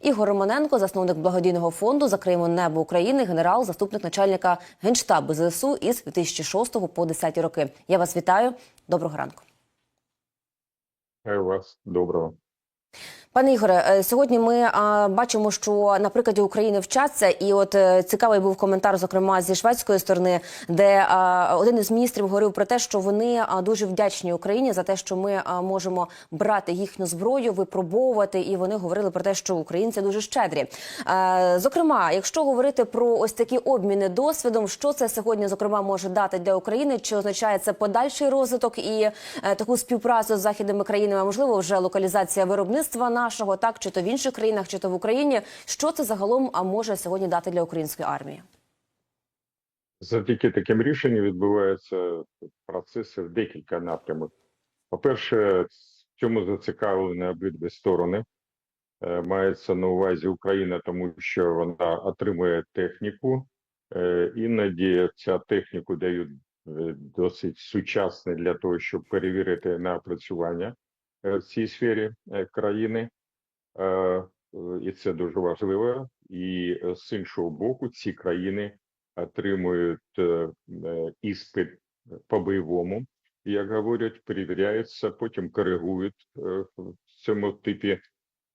Ігор Романенко, засновник благодійного фонду Закриємо небо України, генерал, заступник начальника генштабу ЗСУ із 2006 по 10 роки. Я вас вітаю. Доброго ранку. Вас доброго. Пане Ігоре, е, сьогодні ми бачимо, що на прикладі України вчаться, і от е, цікавий був коментар, зокрема зі шведської сторони, де один із міністрів говорив про те, що вони дуже вдячні Україні за те, що ми можемо брати їхню зброю, випробовувати, і вони говорили про те, що українці дуже щедрі. Е, зокрема, якщо говорити про ось такі обміни досвідом, що це сьогодні зокрема може дати для України? Чи означає це подальший розвиток і таку співпрацю з західними країнами? Можливо, вже локалізація виробництва нашого, так чи то в інших країнах, чи то в Україні. Що це загалом може сьогодні дати для української армії? Завдяки таким рішенням відбуваються процеси в декілька напрямок. По-перше, в цьому зацікавлені обидві сторони. Е, Мається на увазі Україна, тому що вона отримує техніку. Е, Іноді ця техніку дають е, досить сучасне для того, щоб перевірити на опрацювання в цій сфері е, країни. Е, е, І це дуже важливо. І е, з іншого боку, ці країни отримують е, е, іспит по бойовому, як говорять, перевіряються, потім коригують е, в цьому типі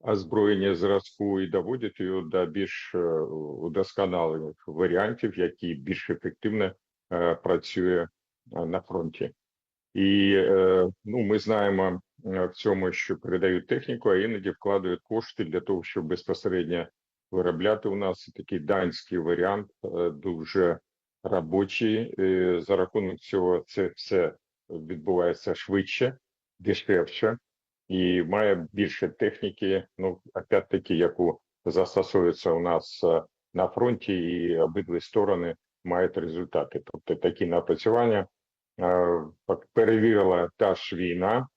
озброєння зразку і доводять його до більш е, удосконалених варіантів, які більш ефективно е, працює е, на фронті. І е, ну, ми знаємо е, в цьому, що передають техніку, а іноді вкладають кошти для того, щоб безпосередньо виробляти у нас такий данський варіант, е, дуже робочий. За рахунок цього це все відбувається швидше, дешевше і має більше техніки. Ну опять-таки, яку застосовується у нас на фронті, і обидві сторони мають результати. Тобто такі напрацювання перевірила та ж війна,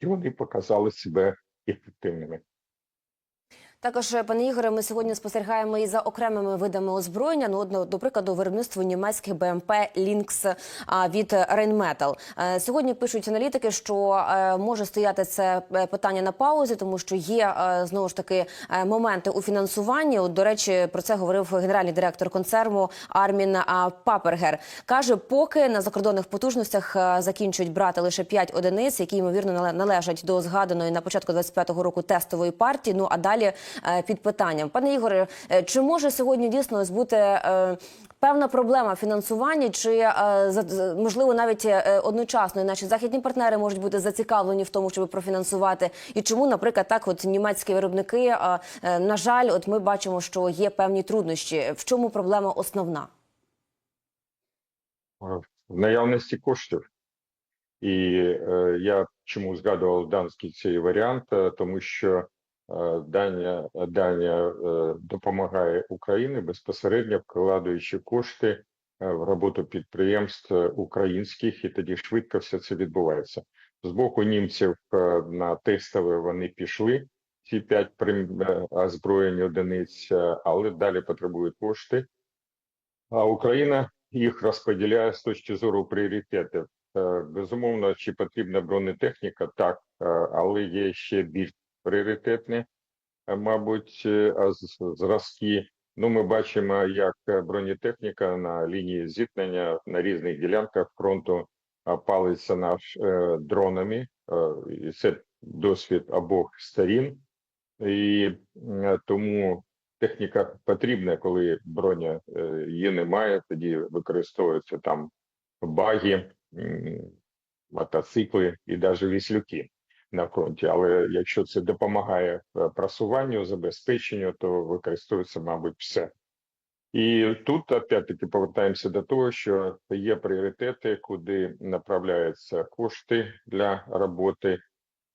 і вони показали себе ефективними. Також, пане Ігоре, ми сьогодні спостерігаємо і за окремими видами озброєння. Ну, одно, до прикладу, виробництво німецьких БМП Лінкс від Rheinmetall. Е, Сьогодні пишуть аналітики, що е, може стояти це е, питання на паузі, тому що є е, знову ж таки е, моменти у фінансуванні. От, до речі, про це говорив генеральний директор концерну Армін Папергер. каже, поки на закордонних потужностях е, закінчують брати лише 5 одиниць, які ймовірно нале- належать до згаданої на початку 25-го року тестової партії. Ну а далі е, під питанням. Пане Ігоре, е, чи може сьогодні дійсно ось бути е, певна проблема в фінансуванні, чи е, можливо навіть е, одночасно і наші західні партнери можуть бути зацікавлені в тому, щоб профінансувати? І чому, наприклад, так, от німецькі виробники, е, е, на жаль, от ми бачимо, що є певні труднощі. В чому проблема основна? наявності коштів. І е, я чому згадував данський цей варіант, е, тому що е, Данія, Данія е, допомагає Україні безпосередньо вкладаючи кошти е, в роботу підприємств е, українських, і тоді швидко все це відбувається. З боку німців е, на тестове вони пішли. Ці п'ять е, озброєнь одиниць, е, але далі потребують кошти. А Україна їх розподіляє з точки зору пріоритетів. Е, Безумовно, чи потрібна бронетехніка, так, е, але є ще більш пріоритетні, е, мабуть, е, зразки. Ну, ми бачимо, як е, бронетехніка на лінії зіткнення на різних ділянках фронту палиться наш дронами, і це досвід обох сторін, і тому техніка потрібна, коли броня її немає, тоді використовуються там баги, мотоцикли і навіть віслюки на фронті. Але якщо це допомагає е, просуванню, забезпеченню, то використовується, мабуть, все. І тут опять-таки повертаємося до того, що є пріоритети, куди направляються кошти для роботи.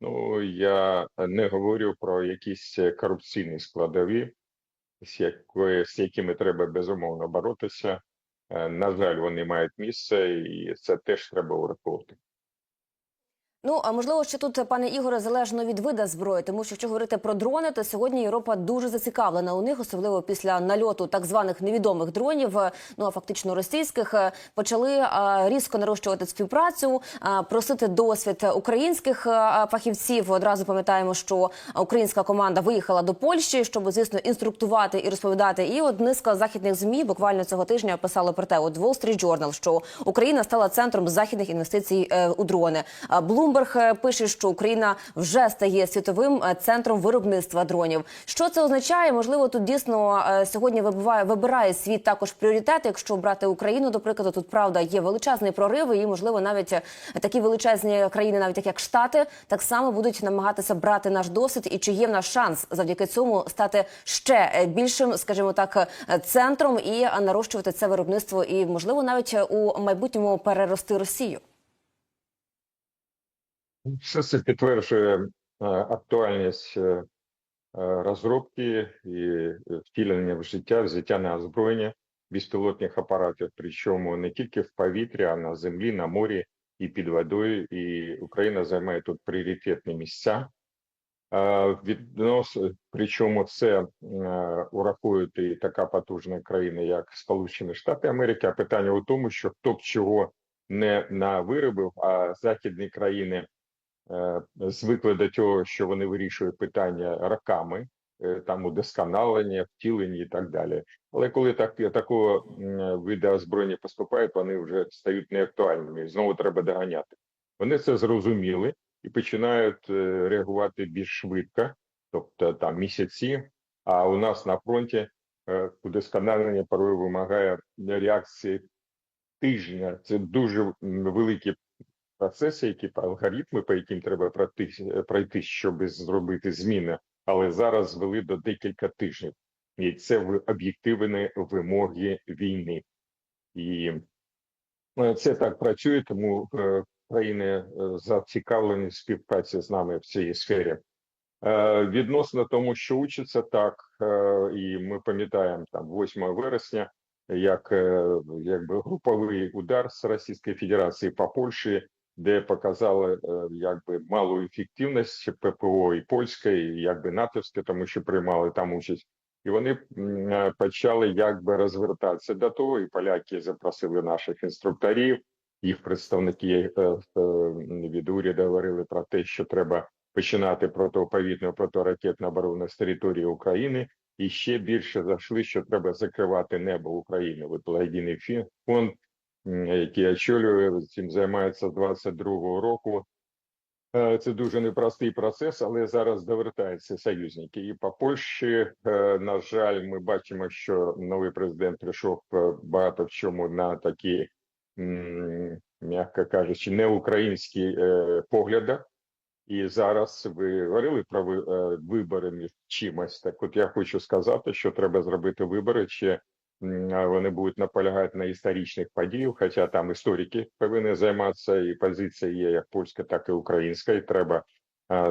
Ну я не говорю про якісь корупційні складові, з якої з якими треба безумовно боротися. Е, На жаль, вони мають місце, і це теж треба враховувати. Ну а можливо, ще тут, пане Ігоре, залежно від вида зброї, тому що якщо говорити про дрони, то сьогодні Європа дуже зацікавлена у них, особливо після нальоту так званих невідомих дронів, е, ну а фактично російських, е, почали е, різко нарощувати співпрацю, просити досвід українських фахівців. Одразу пам'ятаємо, що українська команда виїхала до Польщі, щоб звісно інструктувати і розповідати. І от низка західних змі буквально цього тижня писали про те, от Wall Street Journal, що Україна стала центром західних інвестицій у дрони. Bloomberg е, пише, що Україна вже стає світовим е, центром виробництва дронів. Що це означає? Можливо, тут дійсно е, сьогодні вибиває вибирає світ також пріоритети. Якщо брати Україну, до прикладу, тут правда є величезний прорив, і можливо навіть такі величезні країни, навіть як Штати, так само будуть намагатися брати наш досвід. І чи є в нас шанс завдяки цьому стати ще більшим, скажімо так, центром і нарощувати це виробництво, і можливо навіть у майбутньому перерости Росію. Все це підтверджує е, актуальність е, е, розробки і втілення в життя, взяття на озброєння безпілотних апаратів, причому не тільки в повітрі, а на землі, на морі і під водою. І Україна займає тут пріоритетні місця. Віднос, причому це урахують і така потужна країна, як Сполучені Штати Америки. А питання у тому, що хто б чого не навиробив, а західні країни звикли до того, що вони вирішують питання роками, е, там удосконалення, втілення і так далі. Але коли так такого виду озброєння поступають, вони вже стають неактуальними. І знову треба доганяти. Вони це зрозуміли і починають е, реагувати більш швидко, тобто там місяці. А у нас на фронті е, удосконалення порою вимагає реакції тижня. Це дуже великі процеси, які алгоритми, по яким треба пройти, пройти, щоб зробити зміни, але зараз звели до декілька тижнів, і це в- об'єктивні вимоги війни. І е, це так працює, тому е, країни е, зацікавлені в співпраці з нами в цій сфері. Е, Відносно тому, що учиться так, і ми пам'ятаємо там 8 вересня, як якби груповий удар з Російської Федерації по Польщі, де показали е, якби малу ефективність ППО і польська, і якби натовська, тому що приймали там участь. І вони е, почали якби розвертатися до того, і поляки запросили наших інструкторів, їх представники е, від уряду говорили про те, що треба починати протиповітну протиракетну оборону з території України, і ще більше зайшли, що треба закривати небо України. От благодійний фонд, який я очолюю, цим займається з 22-го року. Е, Це дуже непростий процес, але зараз довертаються союзники. І по Польщі, е, на жаль, ми бачимо, що новий президент прийшов е, багато в чому на такі, м'яко кажучи, неукраїнські погляди. І зараз ви говорили про вибори між чимось. Так, от я хочу сказати, що треба зробити вибори, чи вони будуть наполягати на історичних подіях, хоча там історики повинні займатися, і позиція є як польська, так і українська, і треба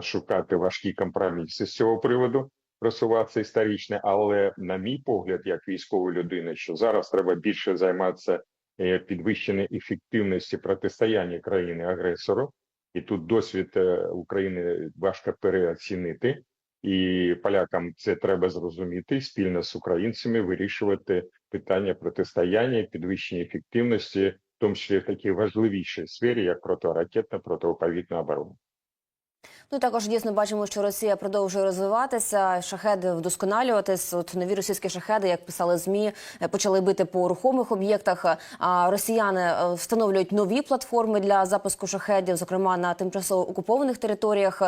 шукати важкі компроміси з цього приводу, просуватися історично. Але, на мій погляд, як військової людини, що зараз треба більше займатися е, підвищенням ефективності протистояння країни агресору. І тут досвід е, України важко переоцінити, і полякам це треба зрозуміти спільно з українцями вирішувати питання протистояння, підвищення ефективності, в тому числі в такій важливішій сфері, як протиракетна протиповітна оборона. Ну також дійсно бачимо, що Росія продовжує розвиватися, шахеди вдосконалюватись. От нові російські шахеди, як писали змі, е, почали бити по рухомих об'єктах. А росіяни е, встановлюють нові платформи для запуску шахедів, зокрема на тимчасово окупованих територіях.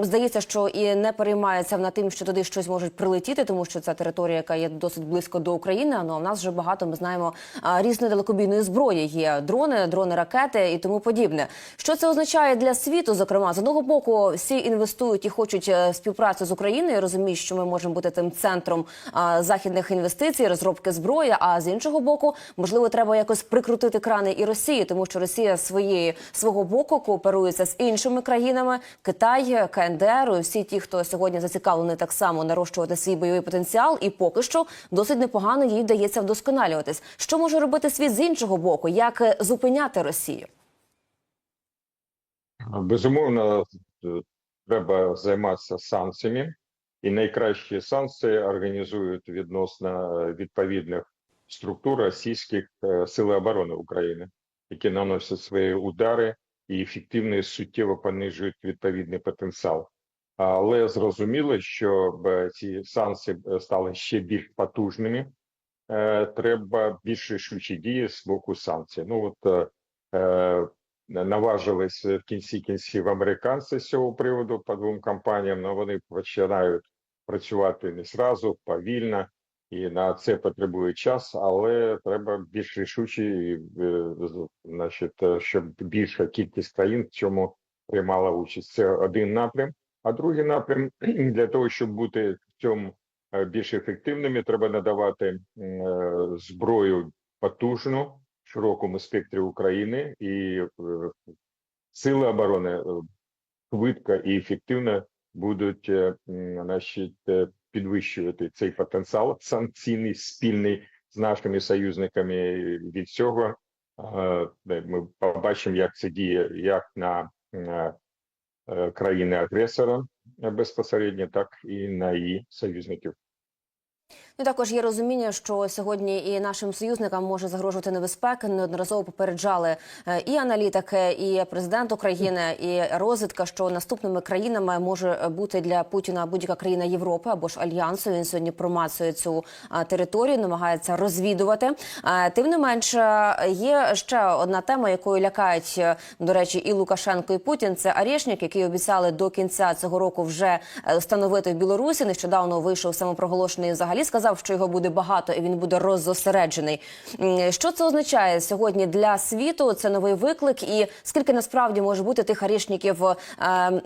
Здається, що і не переймаються над тим, що туди щось можуть прилетіти, тому що це територія, яка є досить близько до України. Ну а в нас вже багато ми знаємо різної далекобійної зброї. Є дрони, дрони, ракети і тому подібне. Що це означає для світу? Зокрема, з одного боку, всі інвестують і хочуть е, співпрацю з Україною. Розуміють, що ми можемо бути тим центром західних інвестицій, розробки зброї. А з іншого боку, можливо, треба якось прикрутити крани і Росії, тому що Росія своєї свого боку кооперується з іншими країнами Китай, КНДР, всі ті, хто сьогодні зацікавлений так само нарощувати свій бойовий потенціал, і поки що досить непогано їй вдається вдосконалюватись. Що може робити світ з іншого боку? Як е, зупиняти Росію? Безумовно, треба займатися санкціями, і найкращі санкції організують відносно е, відповідних структур російських е, сил оборони України, які наносять свої удари і ефективно і суттєво понижують відповідний потенціал. Але зрозуміло, щоб е, ці санкції е, стали ще більш потужними, е, треба більш рішучі дії з боку санкцій. Ну от е, е, наважились в кінці кінців американці з цього приводу по двом компаніям, але вони починають працювати не зразу, повільно, і на це потребує час, але треба більш рішучі, е, значить, е, щоб більша кількість країн в цьому приймала участь. Це один напрям. А другий напрям для того, щоб бути в цьому е, більш ефективними, треба надавати е, зброю потужну широкому спектрі України, і е, сили оборони е, швидко і ефективно будуть значить, е, підвищувати цей потенціал санкційний спільний з нашими союзниками. Від цього ми побачимо, як це діє як на країни-агресора безпосередньо, так і на її союзників. Ну, також є розуміння, що сьогодні і нашим союзникам може загрожувати небезпека. Неодноразово попереджали е, і аналітики, і президент України, і розвідка, що наступними країнами може бути для Путіна будь-яка країна Європи або ж альянсу. Він сьогодні промацує цю е, територію, намагається розвідувати. Е, Тим не менш, е, є ще одна тема, якою лякають до речі, і Лукашенко, і Путін. Це Арєшнік, який обіцяли до кінця цього року вже встановити в Білорусі. Нещодавно вийшов самопроголошений. Взагалі сказав, що його буде багато і він буде роззосереджений. Що це означає сьогодні для світу? Це новий виклик, і скільки насправді може бути тих арішників е,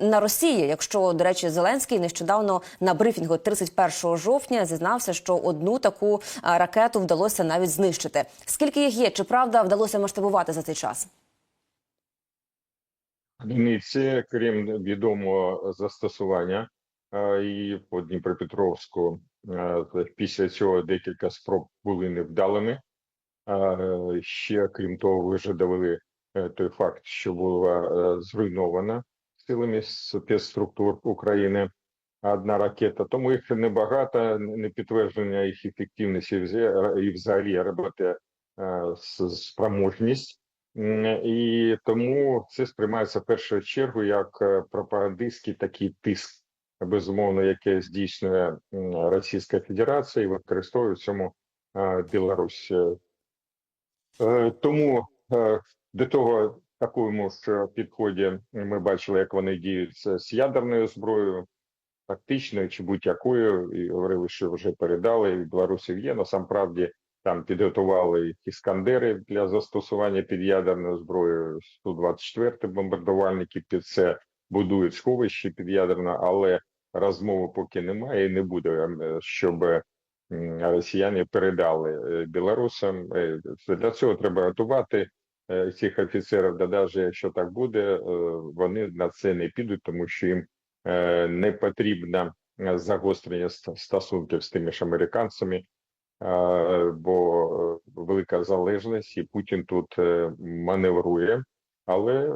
на Росії? Якщо до речі, Зеленський нещодавно на брифінгу 31 жовтня зізнався, що одну таку е, ракету вдалося навіть знищити. Скільки їх є? Чи правда вдалося масштабувати за цей час? Одиниці, крім відомого застосування, е, і по Дніпропетровську після цього декілька спроб були невдалими. Е, Ще крім того, ви вже довели е, той факт, що була е, зруйнована силами спецструктур України одна ракета. Тому їх небагато, не підтвердження їх ефективності і взагалі роботи е, спроможність. І тому це сприймається в першу чергу як е, пропагандистський такий тиск, безумовно, яке здійснює Російська Федерація і використовує в цьому е, Білорусь. Е, Тому е, до того такому ж підході ми бачили, як вони діють з ядерною зброєю, тактичною чи будь-якою, і говорили, що вже передали і в Білорусі є. Насамправді там підготували іскандери для застосування під ядерною зброєю. 124 бомбардувальники під це будують сховище під ядерне, але розмови поки немає і не буде, е, щоб росіяни передали е, білорусам. Е, Для цього треба готувати цих офіцерів. Да навіть якщо так буде, вони на це не підуть, тому що їм не потрібно загострення стосунків з тими ж американцями, бо велика залежність, і Путін тут маневрує, але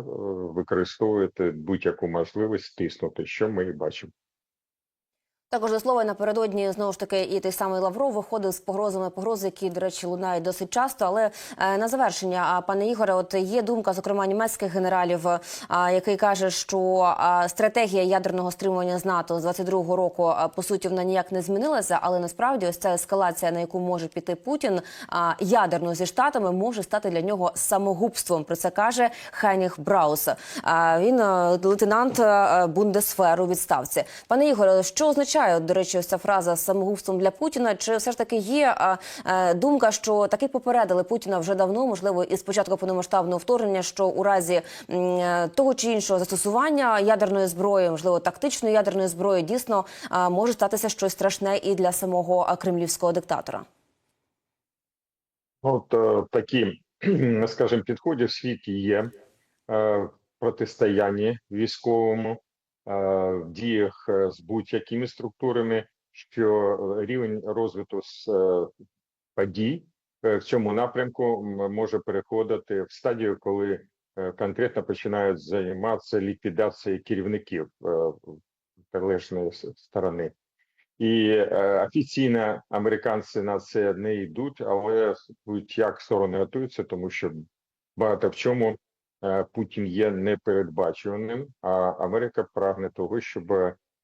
використовує будь-яку можливість тиснути, що ми і бачимо. Також до слова напередодні знову ж таки і той самий Лавров виходив з погрозами погрози, які, до речі, лунають досить часто. Але е, на завершення, а, пане Ігоре, от є думка, зокрема німецьких генералів, а, який каже, що а, стратегія ядерного стримування з НАТО з 22-го року а, по суті вона ніяк не змінилася, але насправді ось ця ескалація, на яку може піти Путін, а, ядерно зі штатами, може стати для нього самогубством. Про це каже Хайніх Браус. А, він е, лейтенант е, Бундесферу відставці. Пане Ігоре, що означає, от, до речі, ця фраза з самогубством для Путіна? Чи все ж таки є е, думка, що таки попередили Путіна вже давно, можливо, із початку повномасштабного вторгнення, що у разі е, того чи іншого застосування ядерної зброї, можливо, тактичної ядерної зброї, дійсно може статися щось страшне і для самого кремлівського диктатора? От е, такі, скажімо, підходи в світі є протистоянні військовому, в діях е, з будь-якими структурами, що рівень розвитку з е, подій е, в цьому напрямку може переходити в стадію, коли е, конкретно починають займатися ліквідацією керівників е, протилежної с- сторони. І е, офіційно американці на це не йдуть, але будь-як сторони готуються, тому що багато в чому е, Путін є непередбачуваним, а Америка прагне того, щоб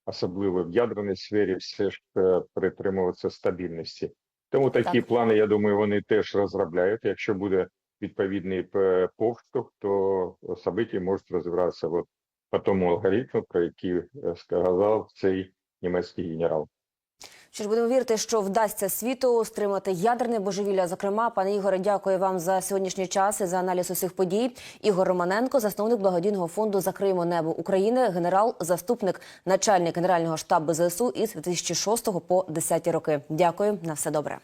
особливо в ядерній сфері все ж е, притримуватися стабільності. Тому такі Так. плани, я думаю, вони теж розробляють. Якщо буде відповідний е, повштовх, то события можуть розвиватися от по тому алгоритму, про який е, сказав цей німецький генерал. Що ж будемо вірити, що вдасться світу стримати ядерне божевілля. Зокрема, пане Ігоре, дякую вам за сьогоднішній час і за аналіз усіх подій. Ігор Романенко, засновник благодійного фонду Закриємо небо України, генерал, заступник, начальник генерального штабу ЗСУ із 2006 по 10 роки. Дякую на все добре.